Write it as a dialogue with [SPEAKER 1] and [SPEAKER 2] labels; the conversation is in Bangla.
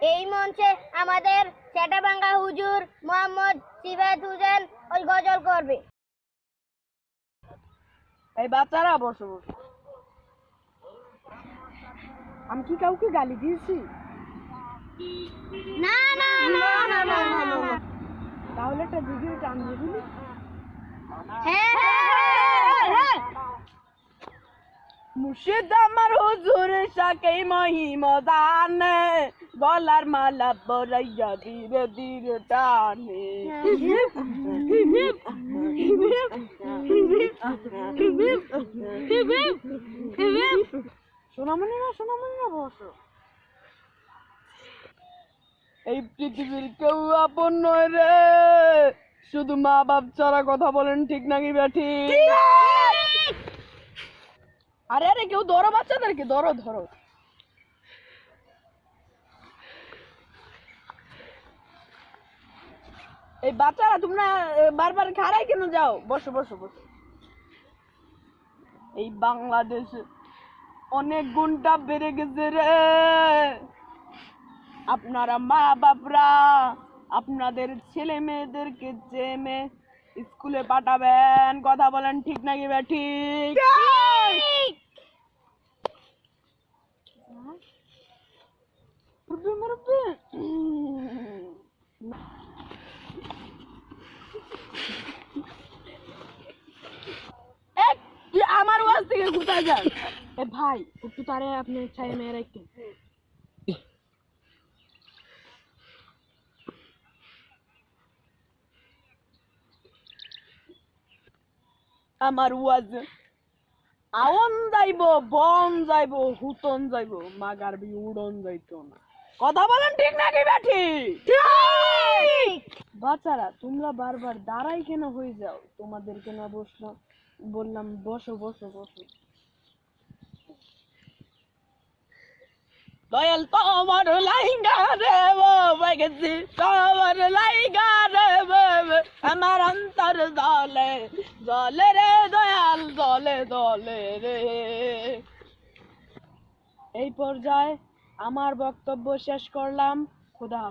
[SPEAKER 1] এই মঞ্চে আমাদের চেটাবাঙ্গা হুজুর মোহাম্মদ সিফাত হোসেন ওই গজল করবে।
[SPEAKER 2] এই বাচ্চারা বসো বসো। আমি কি কাউকে গালি দিয়েছি?
[SPEAKER 1] না না না না না না
[SPEAKER 2] তাহলে একটা দিদির টান দিয়ে
[SPEAKER 1] হ্যাঁ হ্যাঁ হ্যাঁ
[SPEAKER 2] মুর্শিদ আমার হুজুর সাকে মহিমা দানে গলার মালা বরাইয়া ধীরে ধীরে টানে। সোনামণি না সোনামণি না বসো। এই পৃথিবীর কেউ আপন নয় রে। শুধু মা বাপ ছাড়া কথা বলেন ঠিক নাকি ব্যাঠি আরে আরে, কেউ ধরো বাচ্চাদেরকে, ধরো ধরো। এই বাচ্চারা তোমরা বারবার খারাই কেন যাও? বসো বসো বসো। এই বাংলাদেশে অনেক গুণটা বেড়ে গেছে রে। আপনারা মা বাপরা আপনাদের ছেলে মেয়েদেরকে যে মেয়ে স্কুলে পাঠাবেন। কথা বলেন ঠিক নাকি বা, ঠিক? আমার ওয়াজ থেকে কোথায় এ ভাই, একটু তারে আপনি ছাই মেয়ে রাখতেন আমার ওয়াজ। আওন যাইব, বন যাইব, হুতন যাইব মাগার বি উড়ন যাইতো না। কথা বলেন ঠিক নাকি ব্যাঠি বাচ্চারা তোমরা বারবার দাঁড়াই কেন হয়ে যাও? তোমাদেরকে না বসলাম বললাম বসো বসো বসো। দয়াল তোমার লাইগা রে বাবা গেছি তোমার লাইগা রে আমার অন্তর জলে জলে রে দয়াল জলে জলে রে। এই পর্যায়ে আমার বক্তব্য শেষ করলাম খুদা।